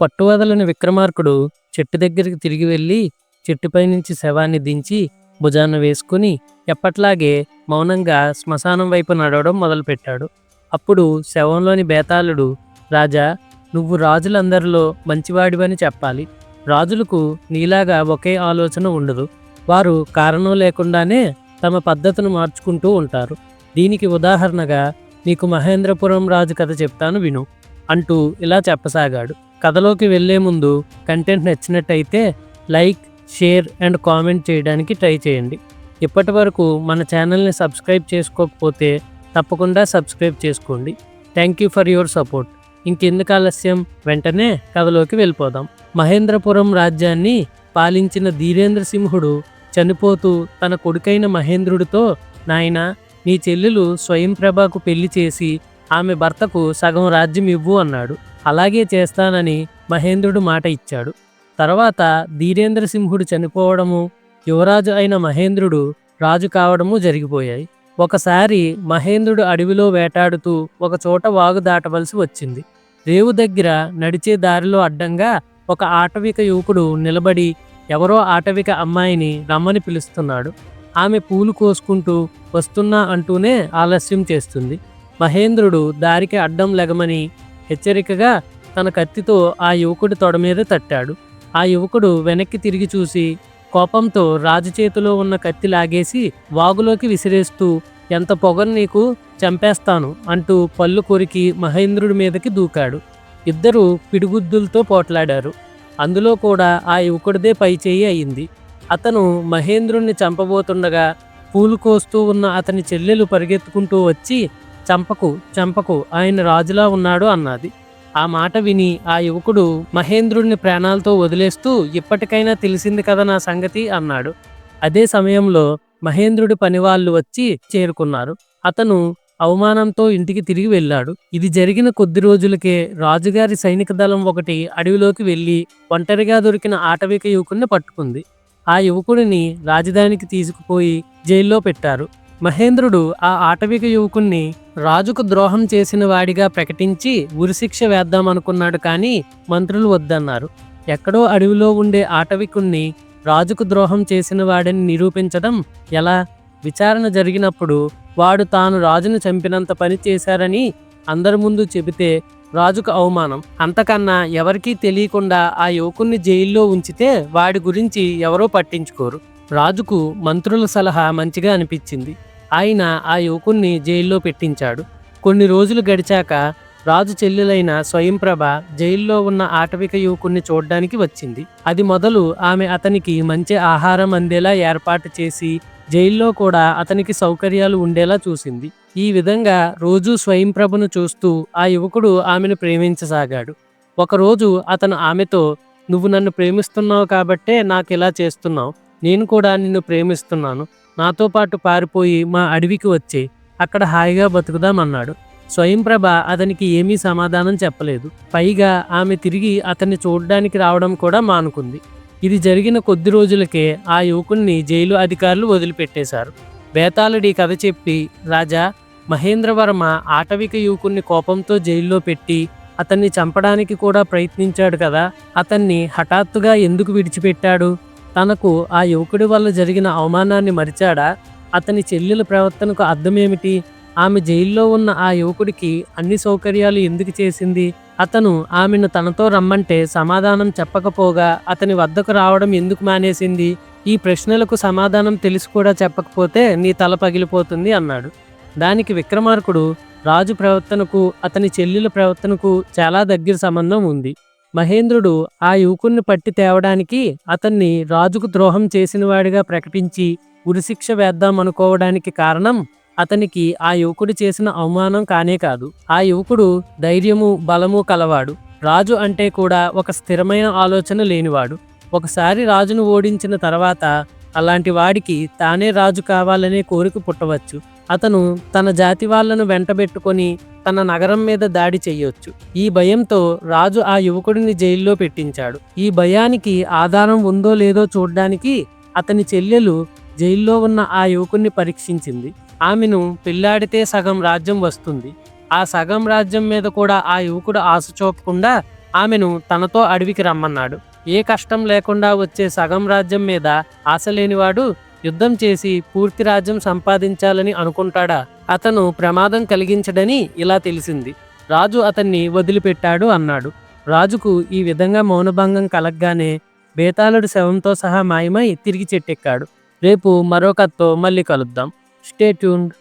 పట్టువదలని విక్రమార్కుడు చెట్టు దగ్గరికి తిరిగి వెళ్ళి చెట్టుపై నుంచి శవాన్ని దించి భుజాన వేసుకుని ఎప్పట్లాగే మౌనంగా శ్మశానం వైపు నడవడం మొదలుపెట్టాడు. అప్పుడు శవంలోని బేతాళుడు రాజా నువ్వు రాజులందరిలో మంచివాడివని చెప్పాలి. రాజులకు నీలాగా ఒకే ఆలోచన ఉండదు. వారు కారణం లేకుండానే తమ పద్ధతిని మార్చుకుంటూ ఉంటారు. దీనికి ఉదాహరణగా నీకు మహేంద్రపురం రాజు కథ చెప్తాను విను అంటూ ఇలా చెప్పసాగాడు. కథలోకి వెళ్ళే ముందు కంటెంట్ నచ్చినట్టయితే లైక్ షేర్ అండ్ కామెంట్ చేయడానికి ట్రై చేయండి. ఇప్పటి వరకు మన ఛానల్ని సబ్స్క్రైబ్ చేసుకోకపోతే తప్పకుండా సబ్స్క్రైబ్ చేసుకోండి. Thank you for your support ఇంకెందుకు ఆలస్యం? వెంటనే కథలోకి వెళ్ళిపోదాం. మహేంద్రపురం రాజ్యాన్ని పాలించిన ధీరేంద్ర సింహుడు చనిపోతూ తన కొడుకైన మహేంద్రుడితో నాయనా నీ చెల్లెలు స్వయంప్రభకు పెళ్ళి చేసి ఆమె భర్తకు సగం రాజ్యం ఇవ్వు అన్నాడు. అలాగే చేస్తానని మహేంద్రుడు మాట ఇచ్చాడు. తర్వాత ధీరేంద్ర సింహుడు చనిపోవడము యువరాజు అయిన మహేంద్రుడు రాజు కావడము జరిగిపోయాయి. ఒకసారి మహేంద్రుడు అడవిలో వేటాడుతూ ఒక చోట వాగు దాటవలసి వచ్చింది. రేవు దగ్గర నడిచే దారిలో అడ్డంగా ఒక ఆటవిక యువకుడు నిలబడి ఎవరో ఆటవిక అమ్మాయిని రమ్మని పిలుస్తున్నాడు. ఆమె పూలు కోసుకుంటూ వస్తున్నా అంటూనే ఆలస్యం చేస్తుంది. మహేంద్రుడు దారికి అడ్డం లెగమని హెచ్చరికగా తన కత్తితో ఆ యువకుడి తొడ మీద తట్టాడు. ఆ యువకుడు వెనక్కి తిరిగి చూసి కోపంతో రాజు చేతిలో ఉన్న కత్తి లాగేసి వాగులోకి విసిరేస్తూ ఎంత పొగను నీకు? చంపేస్తాను అంటూ పళ్ళు కొరికి మహేంద్రుడి మీదకి దూకాడు. ఇద్దరు పిడిగుద్దులతో పోట్లాడారు. అందులో కూడా ఆ యువకుడిదే పైచేయి అయింది. అతను మహేంద్రుణ్ణి చంపబోతుండగా పూలు కోస్తూ ఉన్న అతని చెల్లెలు పరిగెత్తుకుంటూ వచ్చి చంపకు చంపకు ఆయన రాజులా ఉన్నాడు అన్నది. ఆ మాట విని ఆ యువకుడు మహేంద్రుడిని ప్రాణాలతో వదిలేస్తూ ఇప్పటికైనా తెలిసింది కదా నా సంగతి అన్నాడు. అదే సమయంలో మహేంద్రుడి పనివాళ్ళు వచ్చి చేరుకున్నారు. అతను అవమానంతో ఇంటికి తిరిగి వెళ్ళాడు. ఇది జరిగిన కొద్ది రోజులకే రాజుగారి సైనిక దళం ఒకటి అడవిలోకి వెళ్ళి ఒంటరిగా దొరికిన ఆటవిక యువకుడిని పట్టుకుంది. ఆ యువకుడిని రాజధానికి తీసుకుపోయి జైల్లో పెట్టారు. మహేంద్రుడు ఆ ఆటవిక యువకుణ్ణి రాజుకు ద్రోహం చేసిన వాడిగా ప్రకటించి ఉరిశిక్ష వేద్దామనుకున్నాడు కానీ మంత్రులు వద్దన్నారు. ఎక్కడో అడవిలో ఉండే ఆటవికుణ్ణి రాజుకు ద్రోహం చేసిన వాడిని నిరూపించడం ఎలా? విచారణ జరిగినప్పుడు వాడు తాను రాజును చంపినంత పని చేశారని అందరి ముందు చెబితే రాజుకు అవమానం. అంతకన్నా ఎవరికీ తెలియకుండా ఆ యువకుణ్ణి జైల్లో ఉంచితే వాడి గురించి ఎవరో పట్టించుకోరు. రాజుకు మంత్రుల సలహా మంచిగా అనిపించింది. ఆయన ఆ యువకుణ్ణి జైల్లో పెట్టించాడు. కొన్ని రోజులు గడిచాక రాజు చెల్లెలైన స్వయంప్రభ జైల్లో ఉన్న ఆటవిక యువకుణ్ణి చూడ్డానికి వచ్చింది. అది మొదలు ఆమె అతనికి మంచి ఆహారం అందేలా ఏర్పాటు చేసి జైల్లో కూడా అతనికి సౌకర్యాలు ఉండేలా చూసింది. ఈ విధంగా రోజు స్వయంప్రభను చూస్తూ ఆ యువకుడు ఆమెను ప్రేమించసాగాడు. ఒకరోజు అతను ఆమెతో నువ్వు నన్ను ప్రేమిస్తున్నావు కాబట్టే నాకు ఇలా చేస్తున్నావు. నేను కూడా నిన్ను ప్రేమిస్తున్నాను. నాతో పాటు పారిపోయి మా అడవికి వచ్చి అక్కడ హాయిగా బతుకుదామన్నాడు. స్వయంప్రభ అతనికి ఏమీ సమాధానం చెప్పలేదు. పైగా ఆమె తిరిగి అతన్ని చూడడానికి రావడం కూడా మానుకుంది. ఇది జరిగిన కొద్ది రోజులకే ఆ యువకుణ్ణి జైలు అధికారులు వదిలిపెట్టేశారు. బేతాళుడి కథ చెప్పి రాజా మహేంద్రవర్మ ఆటవిక యువకుణ్ణి కోపంతో జైల్లో పెట్టి అతన్ని చంపడానికి కూడా ప్రయత్నించాడు కదా అతన్ని హఠాత్తుగా ఎందుకు విడిచిపెట్టాడు? తనకు ఆ యువకుడి వల్ల జరిగిన అవమానాన్ని మరిచాడా? అతని చెల్లెల ప్రవర్తనకు అర్థమేమిటి? ఆమె జైల్లో ఉన్న ఆ యువకుడికి అన్ని సౌకర్యాలు ఎందుకు చేసింది? అతను ఆమెను తనతో రమ్మంటే సమాధానం చెప్పకపోగా అతని వద్దకు రావడం ఎందుకు మానేసింది? ఈ ప్రశ్నలకు సమాధానం తెలిసి కూడా చెప్పకపోతే నీ తల పగిలిపోతుంది అన్నాడు. దానికి విక్రమార్కుడు రాజు ప్రవర్తనకు అతని చెల్లెల ప్రవర్తనకు చాలా దగ్గర సంబంధం ఉంది. మహేంద్రుడు ఆ యువకుణ్ణి పట్టి తేవడానికి అతన్ని రాజుకు ద్రోహం చేసినవాడిగా ప్రకటించి ఉరిశిక్ష వేద్దామనుకోవడానికి కారణం అతనికి ఆ యువకుడు చేసిన అవమానం కానే కాదు. ఆ యువకుడు ధైర్యము బలము కలవాడు. రాజు అంటే కూడా ఒక స్థిరమైన ఆలోచన లేనివాడు. ఒకసారి రాజును ఓడించిన తర్వాత అలాంటి వాడికి తానే రాజు కావాలనే కోరిక పుట్టవచ్చు. అతను తన జాతి వాళ్ళను వెంటబెట్టుకొని తన నగరం మీద దాడి చేయొచ్చు. ఈ భయంతో రాజు ఆ యువకుడిని జైల్లో పెట్టించాడు. ఈ భయానికి ఆధారం ఉందో లేదో చూడ్డానికి అతని చెల్లెలు జైల్లో ఉన్న ఆ యువకుణ్ణి పరీక్షించింది. ఆమెను పెళ్ళాడితే సగం రాజ్యం వస్తుంది. ఆ సగం రాజ్యం మీద కూడా ఆ యువకుడు ఆశ చూపకుండా ఆమెను తనతో అడవికి రమ్మన్నాడు. ఏ కష్టం లేకుండా వచ్చే సగం రాజ్యం మీద ఆశ లేనివాడు యుద్ధం చేసి పూర్తి రాజ్యం సంపాదించాలని అనుకుంటాడా? అతను ప్రమాదం కలిగించడని ఇలా తెలిసింది. రాజు అతన్ని వదిలిపెట్టాడు అన్నాడు. రాజుకు ఈ విధంగా మౌనభంగం కలగ్గానే బేతాళుడు శవంతో సహా మాయమై తిరిగి చెట్టెక్కాడు. రేపు మరో కథతో మళ్ళీ కలుద్దాం. Stay tuned.